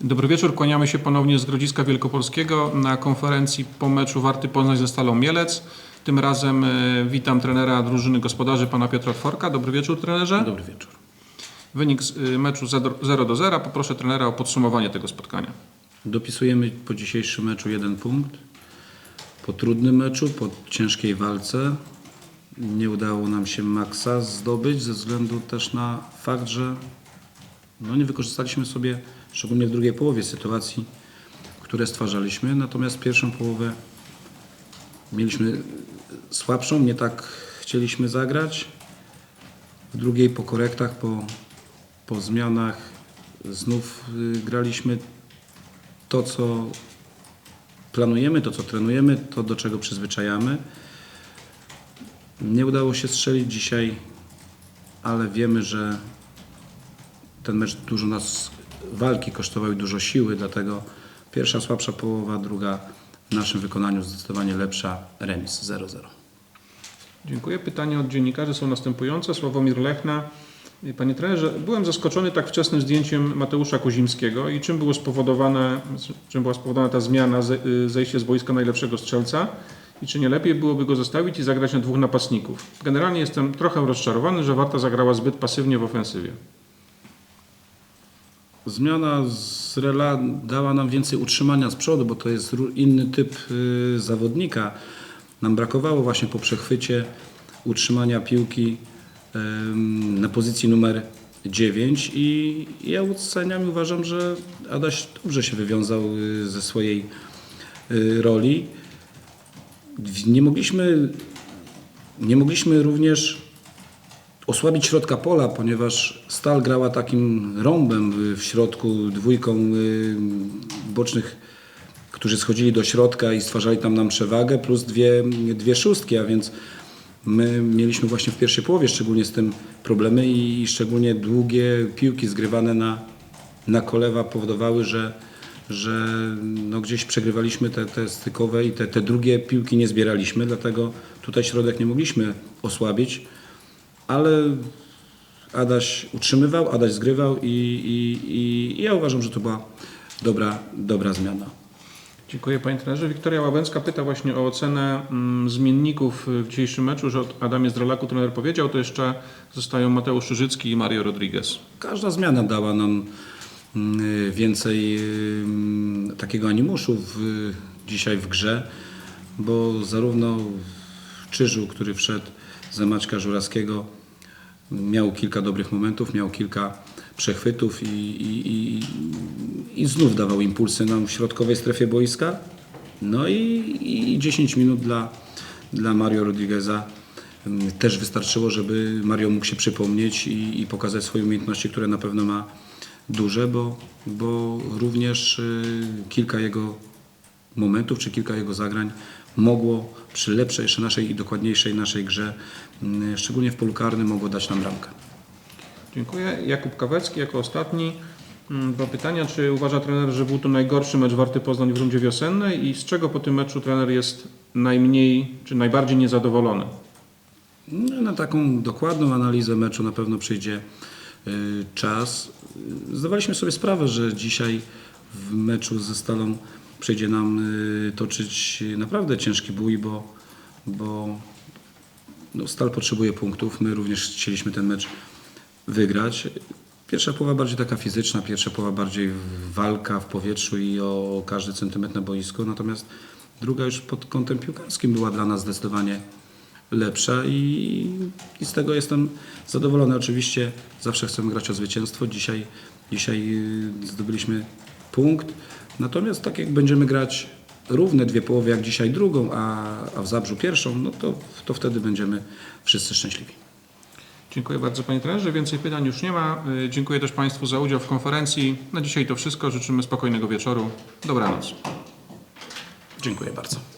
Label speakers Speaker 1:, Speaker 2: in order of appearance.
Speaker 1: Dobry wieczór, kłaniamy się ponownie z Grodziska Wielkopolskiego na konferencji po meczu Warty Poznań ze Stalą Mielec. Tym razem e, witam trenera drużyny gospodarzy, pana Piotra Tworka. Dobry wieczór trenerze.
Speaker 2: Dobry wieczór.
Speaker 1: Wynik z, e, meczu 0 do 0. Poproszę trenera o podsumowanie tego spotkania.
Speaker 2: Dopisujemy po dzisiejszym meczu jeden punkt. Po trudnym meczu, po ciężkiej walce nie udało nam się maksa zdobyć ze względu też na fakt, że no nie wykorzystaliśmy sobie, szczególnie w drugiej połowie sytuacji, które stwarzaliśmy. Natomiast pierwszą połowę mieliśmy słabszą, nie tak chcieliśmy zagrać. W drugiej po korektach, po, po zmianach znów y, graliśmy to, co planujemy, to, co trenujemy, to, do czego przyzwyczajamy. Nie udało się strzelić dzisiaj, ale wiemy, że ten mecz dużo nas walki kosztował i dużo siły, dlatego pierwsza słabsza połowa, druga w naszym wykonaniu zdecydowanie lepsza, remis 0-0.
Speaker 1: Dziękuję. Pytania od dziennikarzy są następujące. Sławomir Lechna. Panie trenerze, byłem zaskoczony tak wczesnym zdjęciem Mateusza Kozimskiego i czym było spowodowane, czym była spowodowana ta zmiana, y, zejście z boiska najlepszego strzelca i czy nie lepiej byłoby go zostawić i zagrać na dwóch napastników. Generalnie jestem trochę rozczarowany, że Warta zagrała zbyt pasywnie w ofensywie.
Speaker 2: Zmiana z Rela dała nam więcej utrzymania z przodu, bo to jest inny typ y, zawodnika. Nam brakowało właśnie po przechwycie utrzymania piłki na pozycji numer 9 i ja oceniam i uważam, że Adaś dobrze się wywiązał y, ze swojej y, roli. Nie mogliśmy, nie mogliśmy również osłabić środka pola, ponieważ Stal grała takim rąbem w środku, dwójką y, bocznych, którzy schodzili do środka i stwarzali tam nam przewagę, plus dwie, dwie szóstki, a więc my mieliśmy właśnie w pierwszej połowie szczególnie z tym problemy i szczególnie długie piłki zgrywane na, na kolewa powodowały, że, że no gdzieś przegrywaliśmy te, te stykowe i te, te drugie piłki nie zbieraliśmy, dlatego tutaj środek nie mogliśmy osłabić ale Adaś utrzymywał, Adaś zgrywał i, i, i, i ja uważam, że to była dobra, dobra zmiana.
Speaker 1: Dziękuję panie trenerze. Wiktoria Łabęcka pyta właśnie o ocenę mm, zmienników w dzisiejszym meczu, że od Adamie Zdralaku trener powiedział, to jeszcze zostają Mateusz Czyżycki i Mario Rodriguez.
Speaker 2: Każda zmiana dała nam mm, więcej mm, takiego animuszu w, dzisiaj w grze, bo zarówno Czyżu, który wszedł za Maćka Żurawskiego, miał kilka dobrych momentów, miał kilka przechwytów i, i, i, i znów dawał impulsy nam w środkowej strefie boiska. No i, i 10 minut dla, dla Mario Rodrigueza mm, też wystarczyło, żeby Mario mógł się przypomnieć i, i pokazać swoje umiejętności, które na pewno ma duże, bo, bo również y, kilka jego momentów czy kilka jego zagrań mogło przy lepszej jeszcze naszej i dokładniejszej naszej grze, mm, szczególnie w polu karnym, mogło dać nam bramkę.
Speaker 1: Dziękuję. Jakub Kawecki jako ostatni. Mm, Dwa pytania. Czy uważa trener, że był to najgorszy mecz Warty Poznań w rundzie wiosennej i z czego po tym meczu trener jest najmniej czy najbardziej niezadowolony?
Speaker 2: No, na taką dokładną analizę meczu na pewno przyjdzie y, czas. Zdawaliśmy sobie sprawę, że dzisiaj w meczu ze Stalą przyjdzie nam y, toczyć naprawdę ciężki bój, bo, bo no, Stal potrzebuje punktów. My również chcieliśmy ten mecz wygrać. Pierwsza połowa bardziej taka fizyczna, pierwsza połowa bardziej walka w powietrzu i o każdy centymetr na boisku, natomiast druga już pod kątem piłkarskim była dla nas zdecydowanie lepsza i, i z tego jestem zadowolony. Oczywiście zawsze chcemy grać o zwycięstwo. Dzisiaj, dzisiaj y, zdobyliśmy punkt, natomiast tak jak będziemy grać równe dwie połowy jak dzisiaj drugą, a, a w Zabrzu pierwszą, no to, to wtedy będziemy wszyscy szczęśliwi.
Speaker 1: Dziękuję bardzo panie trenerze. Więcej pytań już nie ma. Y, Dziękuję też państwu za udział w konferencji. Na dzisiaj to wszystko. Życzymy spokojnego wieczoru. Dobranoc.
Speaker 2: Dziękuję bardzo.